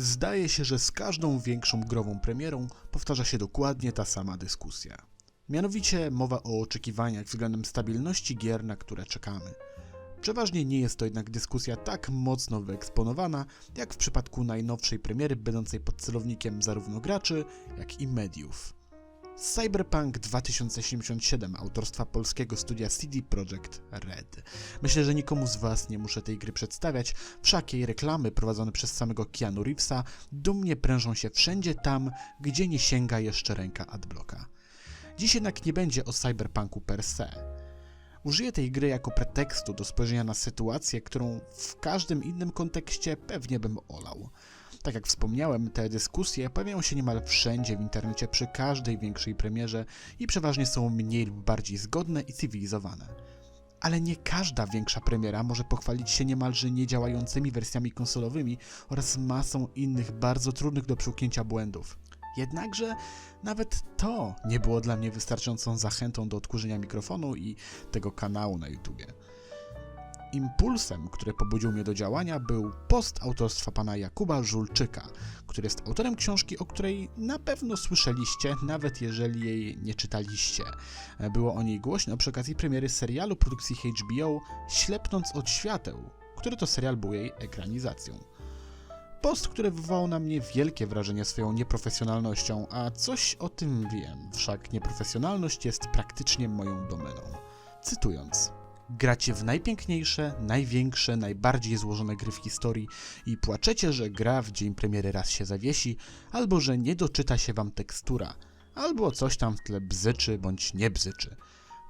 Zdaje się, że z każdą większą grową premierą powtarza się dokładnie ta sama dyskusja. Mianowicie mowa o oczekiwaniach względem stabilności gier, na które czekamy. Przeważnie nie jest to jednak dyskusja tak mocno wyeksponowana, jak w przypadku najnowszej premiery, będącej pod celownikiem zarówno graczy, jak i mediów. Cyberpunk 2077 autorstwa polskiego studia CD Projekt Red. Myślę, że nikomu z Was nie muszę tej gry przedstawiać, wszak jej reklamy prowadzone przez samego Keanu Reevesa dumnie prężą się wszędzie tam, gdzie nie sięga jeszcze ręka adblocka. Dziś jednak nie będzie o cyberpunku per se. Użyję tej gry jako pretekstu do spojrzenia na sytuację, którą w każdym innym kontekście pewnie bym olał. Tak jak wspomniałem, te dyskusje pojawiają się niemal wszędzie w internecie przy każdej większej premierze i przeważnie są mniej lub bardziej zgodne i cywilizowane. Ale nie każda większa premiera może pochwalić się niemalże niedziałającymi wersjami konsolowymi oraz masą innych bardzo trudnych do przełknięcia błędów. Jednakże nawet to nie było dla mnie wystarczającą zachętą do odkurzenia mikrofonu i tego kanału na YouTubie. Impulsem, który pobudził mnie do działania, był post autorstwa pana Jakuba Żulczyka, który jest autorem książki, o której na pewno słyszeliście, nawet jeżeli jej nie czytaliście. Było o niej głośno przy okazji premiery serialu produkcji HBO Ślepnąc od świateł, który to serial był jej ekranizacją. Post, który wywołał na mnie wielkie wrażenie swoją nieprofesjonalnością, a coś o tym wiem, wszak nieprofesjonalność jest praktycznie moją domeną. Cytując. Gracie w najpiękniejsze, największe, najbardziej złożone gry w historii i płaczecie, że gra w dzień premiery raz się zawiesi, albo że nie doczyta się wam tekstura, albo coś tam w tle bzyczy bądź nie bzyczy.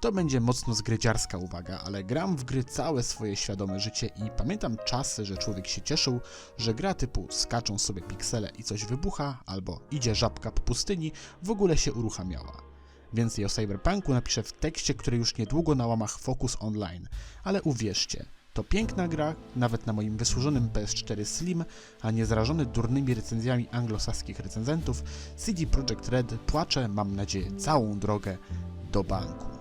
To będzie mocno zgrydziarska uwaga, ale gram w gry całe swoje świadome życie i pamiętam czasy, że człowiek się cieszył, że gra typu skaczą sobie piksele i coś wybucha, albo idzie żabka po pustyni, w ogóle się uruchamiała. Więcej o Cyberpunku napiszę w tekście, który już niedługo na łamach Focus Online, ale uwierzcie, to piękna gra, nawet na moim wysłużonym PS4 Slim, a nie zrażony durnymi recenzjami anglosaskich recenzentów, CD Projekt Red płacze, mam nadzieję, całą drogę do banku.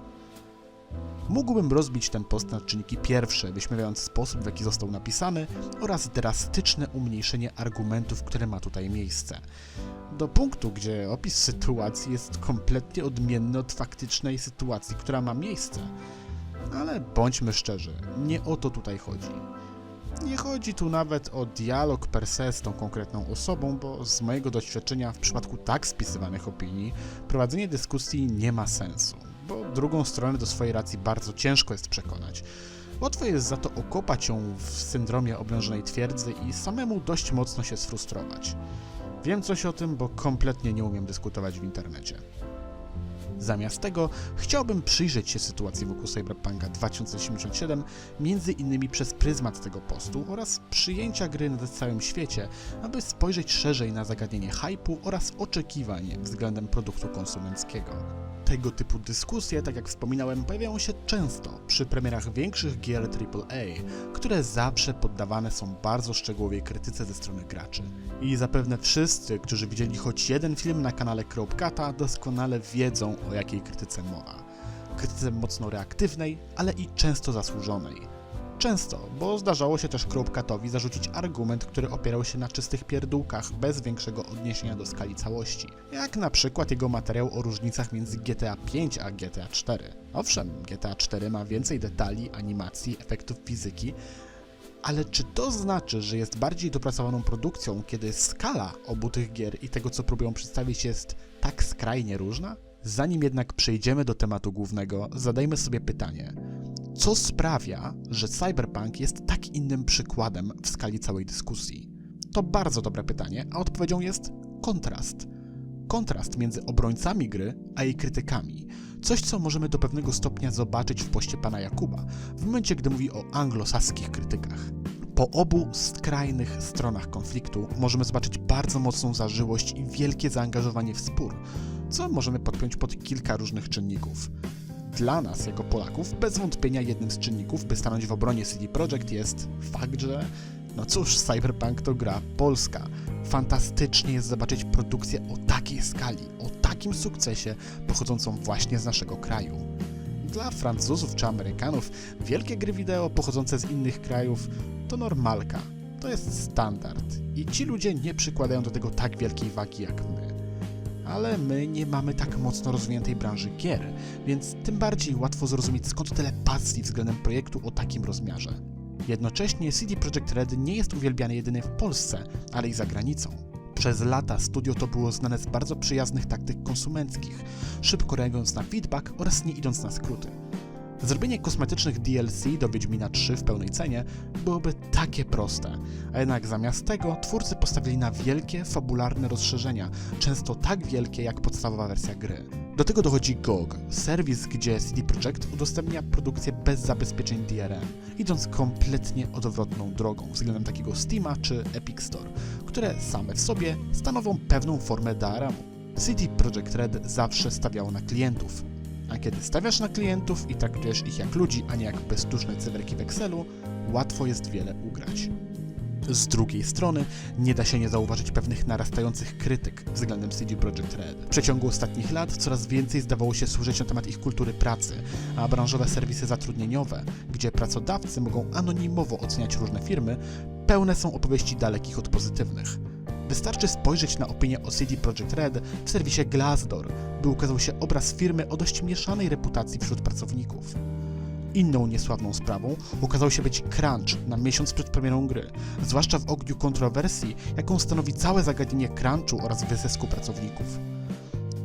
Mógłbym rozbić ten post na czynniki pierwsze, wyśmiewając sposób, w jaki został napisany oraz drastyczne umniejszenie argumentów, które ma tutaj miejsce. Do punktu, gdzie opis sytuacji jest kompletnie odmienny od faktycznej sytuacji, która ma miejsce. Ale bądźmy szczerzy, nie o to tutaj chodzi. Nie chodzi tu nawet o dialog per se z tą konkretną osobą, bo z mojego doświadczenia w przypadku tak spisywanych opinii prowadzenie dyskusji nie ma sensu, bo drugą stronę do swojej racji bardzo ciężko jest przekonać. Łatwo jest za to okopać ją w syndromie oblężonej twierdzy i samemu dość mocno się sfrustrować. Wiem coś o tym, bo kompletnie nie umiem dyskutować w internecie. Zamiast tego chciałbym przyjrzeć się sytuacji wokół Cyberpunka 2077 między innymi przez pryzmat tego postu oraz przyjęcia gry na całym świecie, aby spojrzeć szerzej na zagadnienie hypu oraz oczekiwań względem produktu konsumenckiego. Tego typu dyskusje, tak jak wspominałem, pojawiają się często przy premierach większych gier AAA, które zawsze poddawane są bardzo szczegółowej krytyce ze strony graczy. I zapewne wszyscy, którzy widzieli choć jeden film na kanale Kropkata, doskonale wiedzą o jakiej krytyce mowa. Krytyce mocno reaktywnej, ale i często zasłużonej. Często, bo zdarzało się też Kropkatowi zarzucić argument, który opierał się na czystych pierdółkach, bez większego odniesienia do skali całości. Jak na przykład jego materiał o różnicach między GTA 5 a GTA 4. Owszem, GTA 4 ma więcej detali, animacji, efektów fizyki, ale czy to znaczy, że jest bardziej dopracowaną produkcją, kiedy skala obu tych gier i tego, co próbują przedstawić, jest tak skrajnie różna? Zanim jednak przejdziemy do tematu głównego, zadajmy sobie pytanie: co sprawia, że Cyberpunk jest tak innym przykładem w skali całej dyskusji? To bardzo dobre pytanie, a odpowiedzią jest kontrast. Kontrast między obrońcami gry a jej krytykami. Coś, co możemy do pewnego stopnia zobaczyć w poście pana Jakuba, w momencie, gdy mówi o anglosaskich krytykach. Po obu skrajnych stronach konfliktu możemy zobaczyć bardzo mocną zażyłość i wielkie zaangażowanie w spór, co możemy podpiąć pod kilka różnych czynników. Dla nas, jako Polaków, bez wątpienia jednym z czynników, by stanąć w obronie CD Projekt jest fakt, że no cóż, Cyberpunk to gra polska. Fantastycznie jest zobaczyć produkcję o takiej skali, o takim sukcesie, pochodzącą właśnie z naszego kraju. Dla Francuzów czy Amerykanów wielkie gry wideo pochodzące z innych krajów to normalka. To jest standard i ci ludzie nie przykładają do tego tak wielkiej wagi jak my. Ale my nie mamy tak mocno rozwiniętej branży gier, więc tym bardziej łatwo zrozumieć skąd tyle pasji względem projektu o takim rozmiarze. Jednocześnie CD Projekt Red nie jest uwielbiany jedynie w Polsce, ale i za granicą. Przez lata studio to było znane z bardzo przyjaznych taktyk konsumenckich, szybko reagując na feedback oraz nie idąc na skróty. Zrobienie kosmetycznych DLC do Wiedźmina 3 w pełnej cenie byłoby takie proste, a jednak zamiast tego twórcy postawili na wielkie, fabularne rozszerzenia, często tak wielkie jak podstawowa wersja gry. Do tego dochodzi GOG, serwis, gdzie CD Projekt udostępnia produkcję bez zabezpieczeń DRM, idąc kompletnie odwrotną drogą względem takiego Steama czy Epic Store, które same w sobie stanowią pewną formę DRM-u. CD Projekt Red zawsze stawiało na klientów, a kiedy stawiasz na klientów i traktujesz ich jak ludzi, a nie jak bezduszne cyferki w Excelu, łatwo jest wiele ugrać. Z drugiej strony, nie da się nie zauważyć pewnych narastających krytyk względem CD Projekt Red. W przeciągu ostatnich lat coraz więcej zdawało się słyszeć na temat ich kultury pracy, a branżowe serwisy zatrudnieniowe, gdzie pracodawcy mogą anonimowo oceniać różne firmy, pełne są opowieści dalekich od pozytywnych. Wystarczy spojrzeć na opinię o CD Projekt Red w serwisie Glassdoor, by ukazał się obraz firmy o dość mieszanej reputacji wśród pracowników. Inną niesławną sprawą okazał się być crunch na miesiąc przed premierą gry, zwłaszcza w ogniu kontrowersji, jaką stanowi całe zagadnienie crunchu oraz wyzysku pracowników.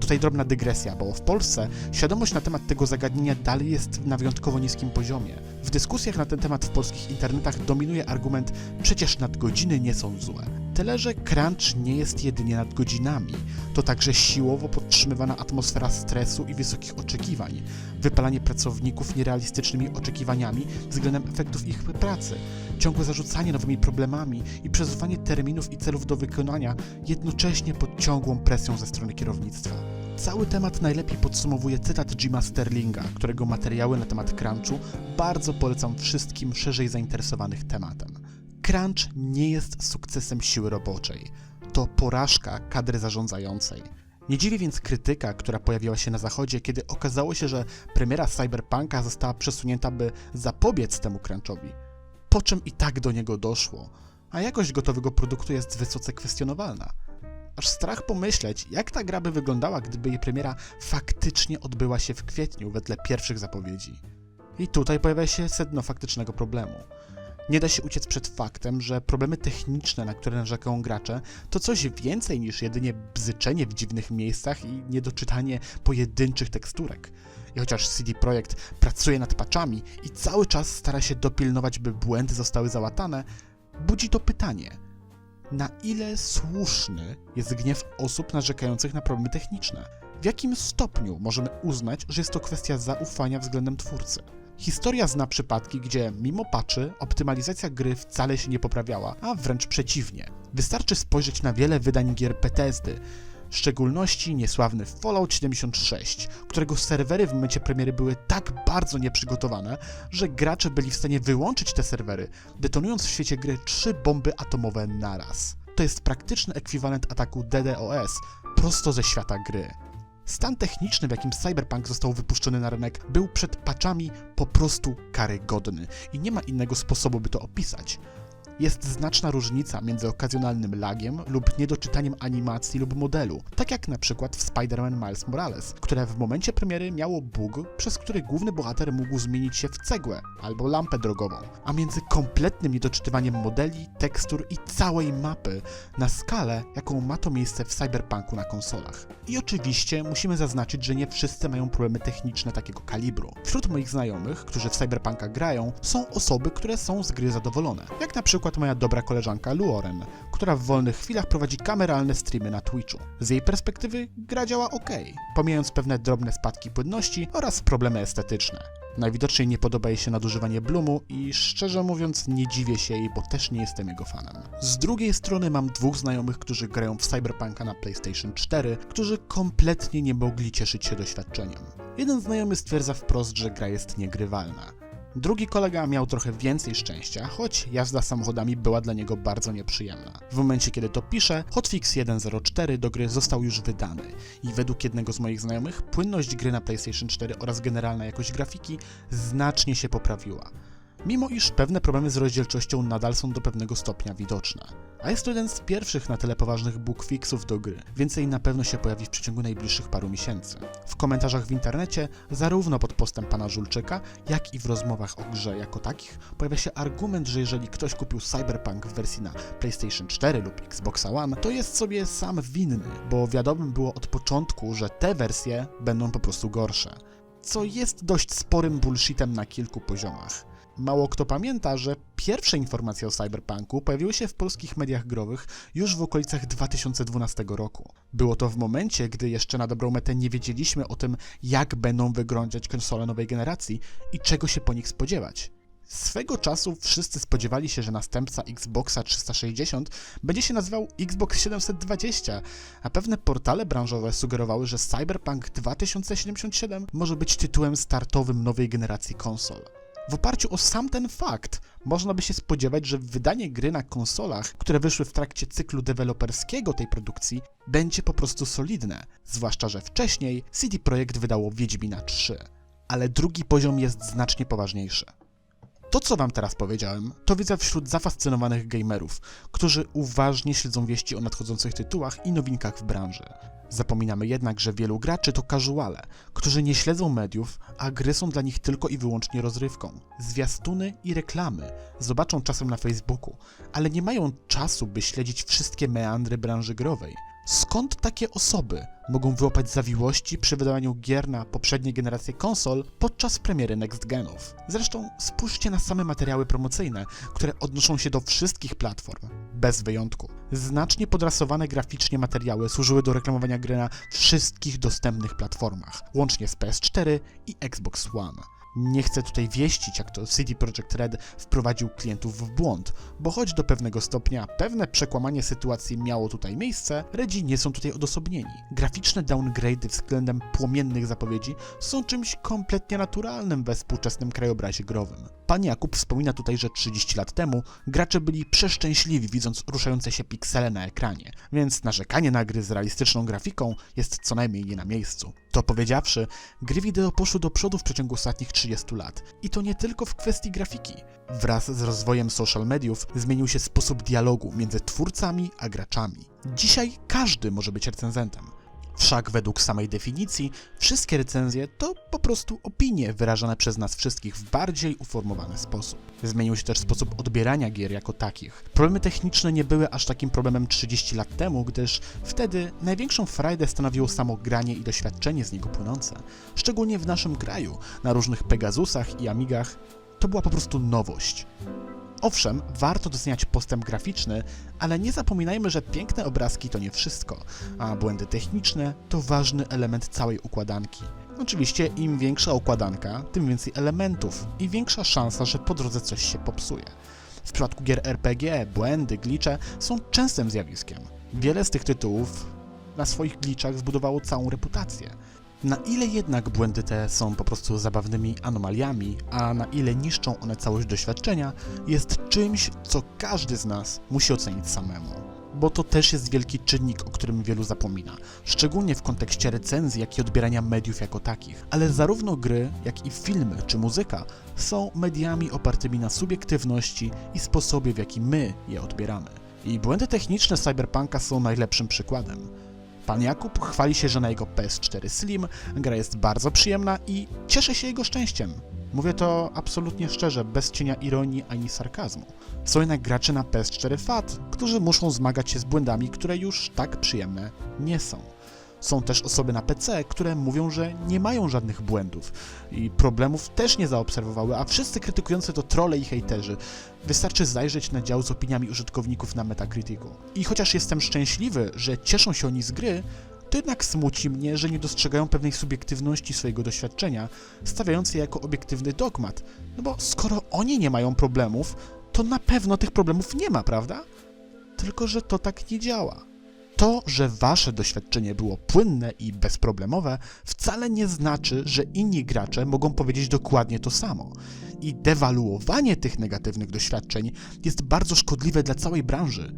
Tutaj drobna dygresja, bo w Polsce świadomość na temat tego zagadnienia dalej jest na wyjątkowo niskim poziomie. W dyskusjach na ten temat w polskich internetach dominuje argument przecież nadgodziny nie są złe. Tyle, że crunch nie jest jedynie nadgodzinami. To także siłowo podtrzymywana atmosfera stresu i wysokich oczekiwań, wypalanie pracowników nierealistycznymi oczekiwaniami względem efektów ich pracy, ciągłe zarzucanie nowymi problemami i przesuwanie terminów i celów do wykonania jednocześnie pod ciągłą presją ze strony kierownictwa. Cały temat najlepiej podsumowuje cytat Jima Sterlinga, którego materiały na temat crunchu bardzo polecam wszystkim szerzej zainteresowanych tematem. Crunch nie jest sukcesem siły roboczej. To porażka kadry zarządzającej. Nie dziwi więc krytyka, która pojawiła się na zachodzie, kiedy okazało się, że premiera Cyberpunka została przesunięta, by zapobiec temu crunchowi. Po czym i tak do niego doszło, a jakość gotowego produktu jest wysoce kwestionowalna. Aż strach pomyśleć, jak ta gra by wyglądała, gdyby jej premiera faktycznie odbyła się w kwietniu wedle pierwszych zapowiedzi. I tutaj pojawia się sedno faktycznego problemu. Nie da się uciec przed faktem, że problemy techniczne, na które narzekają gracze, to coś więcej niż jedynie bzyczenie w dziwnych miejscach i niedoczytanie pojedynczych teksturek. I chociaż CD Projekt pracuje nad patchami i cały czas stara się dopilnować, by błędy zostały załatane, budzi to pytanie: na ile słuszny jest gniew osób narzekających na problemy techniczne? W jakim stopniu możemy uznać, że jest to kwestia zaufania względem twórcy? Historia zna przypadki, gdzie mimo patchy optymalizacja gry wcale się nie poprawiała, a wręcz przeciwnie. Wystarczy spojrzeć na wiele wydań gier Bethesdy, w szczególności niesławny Fallout 76, którego serwery w momencie premiery były tak bardzo nieprzygotowane, że gracze byli w stanie wyłączyć te serwery, detonując w świecie gry trzy bomby atomowe naraz. To jest praktyczny ekwiwalent ataku DDoS prosto ze świata gry. Stan techniczny, w jakim Cyberpunk został wypuszczony na rynek, był przed patchami po prostu karygodny i nie ma innego sposobu, by to opisać. Jest znaczna różnica między okazjonalnym lagiem lub niedoczytaniem animacji lub modelu, tak jak na przykład w Spider-Man Miles Morales, które w momencie premiery miało bug, przez który główny bohater mógł zmienić się w cegłę albo lampę drogową, a między kompletnym niedoczytywaniem modeli, tekstur i całej mapy na skalę, jaką ma to miejsce w Cyberpunku na konsolach. I oczywiście musimy zaznaczyć, że nie wszyscy mają problemy techniczne takiego kalibru. Wśród moich znajomych, którzy w Cyberpunka grają, są osoby, które są z gry zadowolone, jak na przykład moja dobra koleżanka Luoren, która w wolnych chwilach prowadzi kameralne streamy na Twitchu. Z jej perspektywy gra działa ok, pomijając pewne drobne spadki płynności oraz problemy estetyczne. Najwidoczniej nie podoba jej się nadużywanie Bloomu i szczerze mówiąc nie dziwię się jej, bo też nie jestem jego fanem. Z drugiej strony mam dwóch znajomych, którzy grają w Cyberpunka na PlayStation 4, którzy kompletnie nie mogli cieszyć się doświadczeniem. Jeden znajomy stwierdza wprost, że gra jest niegrywalna. Drugi kolega miał trochę więcej szczęścia, choć jazda samochodami była dla niego bardzo nieprzyjemna. W momencie, kiedy to piszę, hotfix 1.04 do gry został już wydany i według jednego z moich znajomych płynność gry na PlayStation 4 oraz generalna jakość grafiki znacznie się poprawiła. Mimo iż pewne problemy z rozdzielczością nadal są do pewnego stopnia widoczne. A jest to jeden z pierwszych na tyle poważnych bug fixów do gry. Więcej na pewno się pojawi w przeciągu najbliższych paru miesięcy. W komentarzach w internecie, zarówno pod postem pana Żulczyka, jak i w rozmowach o grze jako takich, pojawia się argument, że jeżeli ktoś kupił Cyberpunk w wersji na PlayStation 4 lub Xbox One, to jest sobie sam winny, bo wiadomo było od początku, że te wersje będą po prostu gorsze. Co jest dość sporym bullshitem na kilku poziomach. Mało kto pamięta, że pierwsze informacje o Cyberpunku pojawiły się w polskich mediach growych już w okolicach 2012 roku. Było to w momencie, gdy jeszcze na dobrą metę nie wiedzieliśmy o tym, jak będą wyglądać konsole nowej generacji i czego się po nich spodziewać. Swego czasu wszyscy spodziewali się, że następca Xboxa 360 będzie się nazywał Xbox 720, a pewne portale branżowe sugerowały, że Cyberpunk 2077 może być tytułem startowym nowej generacji konsol. W oparciu o sam ten fakt, można by się spodziewać, że wydanie gry na konsolach, które wyszły w trakcie cyklu deweloperskiego tej produkcji, będzie po prostu solidne, zwłaszcza że wcześniej CD Projekt wydało Wiedźmina 3. Ale drugi poziom jest znacznie poważniejszy. To, co wam teraz powiedziałem, to wiedza wśród zafascynowanych gamerów, którzy uważnie śledzą wieści o nadchodzących tytułach i nowinkach w branży. Zapominamy jednak, że wielu graczy to casuale, którzy nie śledzą mediów, a gry są dla nich tylko i wyłącznie rozrywką. Zwiastuny i reklamy zobaczą czasem na Facebooku, ale nie mają czasu, by śledzić wszystkie meandry branży growej. Skąd takie osoby mogą wyłapać zawiłości przy wydawaniu gier na poprzednie generacje konsol podczas premiery Next Genów? Zresztą spójrzcie na same materiały promocyjne, które odnoszą się do wszystkich platform, bez wyjątku. Znacznie podrasowane graficznie materiały służyły do reklamowania gry na wszystkich dostępnych platformach, łącznie z PS4 i Xbox One. Nie chcę tutaj wieścić, jak to CD Projekt Red wprowadził klientów w błąd, bo choć do pewnego stopnia pewne przekłamanie sytuacji miało tutaj miejsce, Redzi nie są tutaj odosobnieni. Graficzne downgrade'y względem płomiennych zapowiedzi są czymś kompletnie naturalnym we współczesnym krajobrazie growym. Pan Jakub wspomina tutaj, że 30 lat temu gracze byli przeszczęśliwi widząc ruszające się piksele na ekranie, więc narzekanie na gry z realistyczną grafiką jest co najmniej nie na miejscu. To powiedziawszy, gry wideo poszły do przodu w przeciągu ostatnich 30 lat. I to nie tylko w kwestii grafiki. Wraz z rozwojem social mediów zmienił się sposób dialogu między twórcami a graczami. Dzisiaj każdy może być recenzentem. Wszak według samej definicji, wszystkie recenzje to po prostu opinie wyrażane przez nas wszystkich w bardziej uformowany sposób. Zmienił się też sposób odbierania gier jako takich. Problemy techniczne nie były aż takim problemem 30 lat temu, gdyż wtedy największą frajdę stanowiło samo granie i doświadczenie z niego płynące. Szczególnie w naszym kraju, na różnych Pegasusach i Amigach, to była po prostu nowość. Owszem, warto doceniać postęp graficzny, ale nie zapominajmy, że piękne obrazki to nie wszystko, a błędy techniczne to ważny element całej układanki. Oczywiście im większa układanka, tym więcej elementów i większa szansa, że po drodze coś się popsuje. W przypadku gier RPG błędy, glicze są częstym zjawiskiem. Wiele z tych tytułów na swoich glitchach zbudowało całą reputację. Na ile jednak błędy te są po prostu zabawnymi anomaliami, a na ile niszczą one całość doświadczenia, jest czymś, co każdy z nas musi ocenić samemu. Bo to też jest wielki czynnik, o którym wielu zapomina, szczególnie w kontekście recenzji, jak i odbierania mediów jako takich. Ale zarówno gry, jak i filmy czy muzyka są mediami opartymi na subiektywności i sposobie, w jaki my je odbieramy. I błędy techniczne Cyberpunka są najlepszym przykładem. Pan Jakub chwali się, że na jego PS4 Slim gra jest bardzo przyjemna i cieszy się jego szczęściem. Mówię to absolutnie szczerze, bez cienia ironii ani sarkazmu. Są jednak gracze na PS4 FAT, którzy muszą zmagać się z błędami, które już tak przyjemne nie są. Są też osoby na PC, które mówią, że nie mają żadnych błędów i problemów też nie zaobserwowały, a wszyscy krytykujący to trolle i hejterzy. Wystarczy zajrzeć na dział z opiniami użytkowników na Metacriticu. I chociaż jestem szczęśliwy, że cieszą się oni z gry, to jednak smuci mnie, że nie dostrzegają pewnej subiektywności swojego doświadczenia, stawiając je jako obiektywny dogmat. No bo skoro oni nie mają problemów, to na pewno tych problemów nie ma, prawda? Tylko, że to tak nie działa. To, że wasze doświadczenie było płynne i bezproblemowe, wcale nie znaczy, że inni gracze mogą powiedzieć dokładnie to samo. I dewaluowanie tych negatywnych doświadczeń jest bardzo szkodliwe dla całej branży.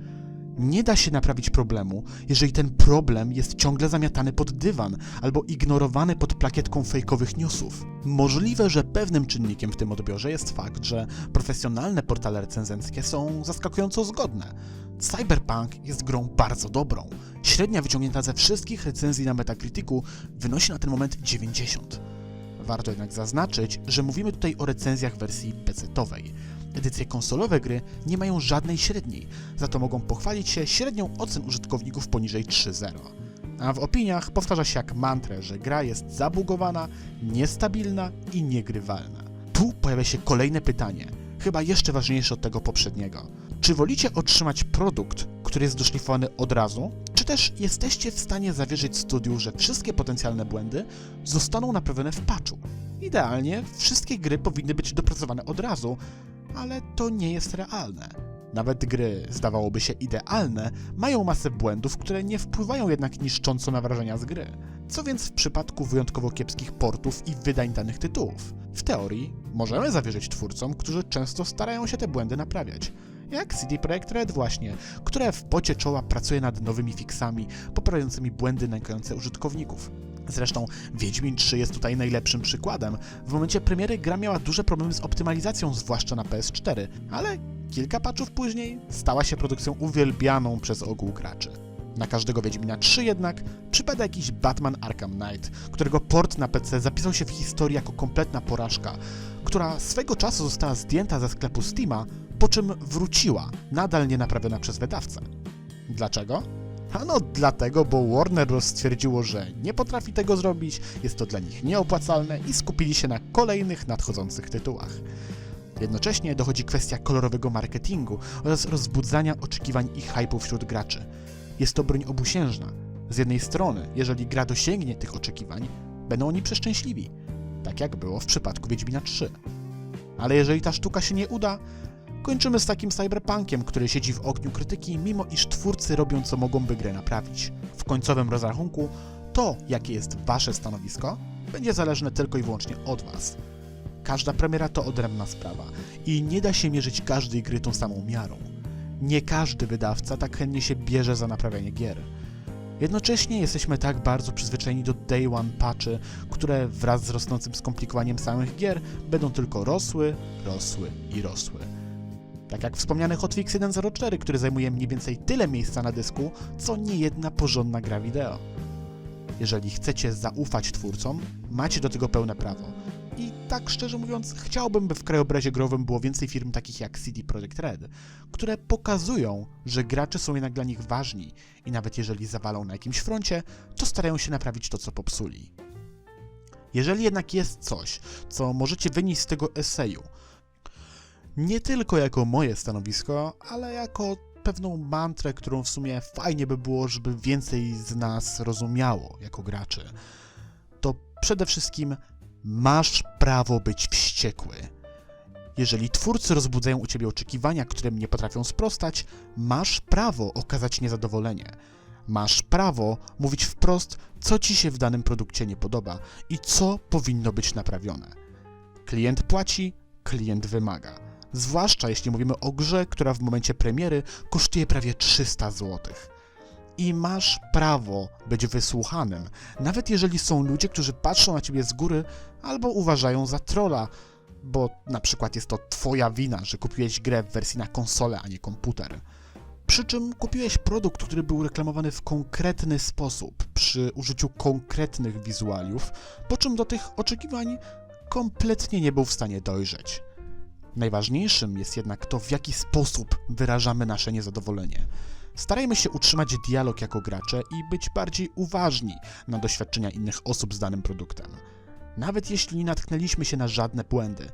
Nie da się naprawić problemu, jeżeli ten problem jest ciągle zamiatany pod dywan albo ignorowany pod plakietką fejkowych newsów. Możliwe, że pewnym czynnikiem w tym odbiorze jest fakt, że profesjonalne portale recenzenckie są zaskakująco zgodne. Cyberpunk jest grą bardzo dobrą. Średnia wyciągnięta ze wszystkich recenzji na Metacriticu wynosi na ten moment 90. Warto jednak zaznaczyć, że mówimy tutaj o recenzjach wersji PC-owej. Edycje konsolowe gry nie mają żadnej średniej, za to mogą pochwalić się średnią ocen użytkowników poniżej 3.0. A w opiniach powtarza się jak mantrę, że gra jest zabugowana, niestabilna i niegrywalna. Tu pojawia się kolejne pytanie, chyba jeszcze ważniejsze od tego poprzedniego. Czy wolicie otrzymać produkt, który jest doszlifowany od razu, czy też jesteście w stanie zawierzyć studiu, że wszystkie potencjalne błędy zostaną naprawione w patchu? Idealnie wszystkie gry powinny być dopracowane od razu, ale to nie jest realne. Nawet gry, zdawałoby się idealne, mają masę błędów, które nie wpływają jednak niszcząco na wrażenia z gry. Co więc w przypadku wyjątkowo kiepskich portów i wydań danych tytułów? W teorii możemy zawierzyć twórcom, którzy często starają się te błędy naprawiać. Jak CD Projekt Red właśnie, które w pocie czoła pracuje nad nowymi fixami, poprawiającymi błędy nękające użytkowników. Zresztą Wiedźmin 3 jest tutaj najlepszym przykładem. W momencie premiery gra miała duże problemy z optymalizacją, zwłaszcza na PS4, ale kilka patchów później stała się produkcją uwielbianą przez ogół graczy. Na każdego Wiedźmina 3 jednak przypada jakiś Batman Arkham Knight, którego port na PC zapisał się w historii jako kompletna porażka, która swego czasu została zdjęta ze sklepu Steama, po czym wróciła, nadal nie naprawiona przez wydawcę. Dlaczego? Ano dlatego, bo Warner Bros. stwierdziło, że nie potrafi tego zrobić, jest to dla nich nieopłacalne i skupili się na kolejnych nadchodzących tytułach. Jednocześnie dochodzi kwestia kolorowego marketingu oraz rozbudzania oczekiwań i hype'u wśród graczy. Jest to broń obusiężna. Z jednej strony, jeżeli gra dosięgnie tych oczekiwań, będą oni przeszczęśliwi, tak jak było w przypadku Wiedźmina 3. Ale jeżeli ta sztuka się nie uda, kończymy z takim cyberpunkiem, który siedzi w ogniu krytyki, mimo iż twórcy robią co mogą, by grę naprawić. W końcowym rozrachunku to, jakie jest wasze stanowisko, będzie zależne tylko i wyłącznie od was. Każda premiera to odrębna sprawa i nie da się mierzyć każdej gry tą samą miarą. Nie każdy wydawca tak chętnie się bierze za naprawianie gier. Jednocześnie jesteśmy tak bardzo przyzwyczajeni do day one patchy, które wraz z rosnącym skomplikowaniem samych gier będą tylko rosły, rosły i rosły. Tak jak wspomniany Hotfix 1.04, który zajmuje mniej więcej tyle miejsca na dysku, co niejedna porządna gra wideo. Jeżeli chcecie zaufać twórcom, macie do tego pełne prawo. I tak szczerze mówiąc, chciałbym, by w krajobrazie growym było więcej firm takich jak CD Projekt Red, które pokazują, że gracze są jednak dla nich ważni i nawet jeżeli zawalą na jakimś froncie, to starają się naprawić to, co popsuli. Jeżeli jednak jest coś, co możecie wynieść z tego eseju, nie tylko jako moje stanowisko, ale jako pewną mantrę, którą w sumie fajnie by było, żeby więcej z nas rozumiało jako graczy, to przede wszystkim masz prawo być wściekły. Jeżeli twórcy rozbudzają u ciebie oczekiwania, którym nie potrafią sprostać, masz prawo okazać niezadowolenie. Masz prawo mówić wprost, co ci się w danym produkcie nie podoba i co powinno być naprawione. Klient płaci, klient wymaga. Zwłaszcza jeśli mówimy o grze, która w momencie premiery kosztuje prawie 300 zł. I masz prawo być wysłuchanym, nawet jeżeli są ludzie, którzy patrzą na ciebie z góry albo uważają za trolla, bo na przykład jest to twoja wina, że kupiłeś grę w wersji na konsolę, a nie komputer. Przy czym kupiłeś produkt, który był reklamowany w konkretny sposób, przy użyciu konkretnych wizualiów, po czym do tych oczekiwań kompletnie nie był w stanie dojrzeć. Najważniejszym jest jednak to, w jaki sposób wyrażamy nasze niezadowolenie. Starajmy się utrzymać dialog jako gracze i być bardziej uważni na doświadczenia innych osób z danym produktem. Nawet jeśli nie natknęliśmy się na żadne błędy,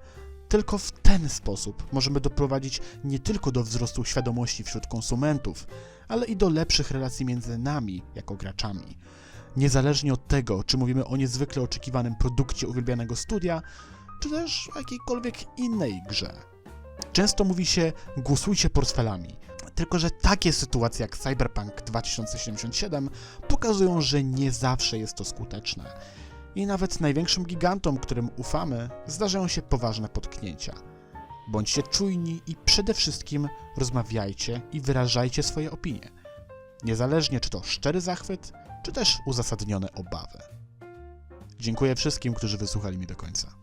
tylko w ten sposób możemy doprowadzić nie tylko do wzrostu świadomości wśród konsumentów, ale i do lepszych relacji między nami jako graczami. Niezależnie od tego, czy mówimy o niezwykle oczekiwanym produkcie uwielbianego studia, czy też o jakiejkolwiek innej grze. Często mówi się głosujcie portfelami, tylko że takie sytuacje jak Cyberpunk 2077 pokazują, że nie zawsze jest to skuteczne. I nawet największym gigantom, którym ufamy, zdarzają się poważne potknięcia. Bądźcie czujni i przede wszystkim rozmawiajcie i wyrażajcie swoje opinie. Niezależnie czy to szczery zachwyt, czy też uzasadnione obawy. Dziękuję wszystkim, którzy wysłuchali mnie do końca.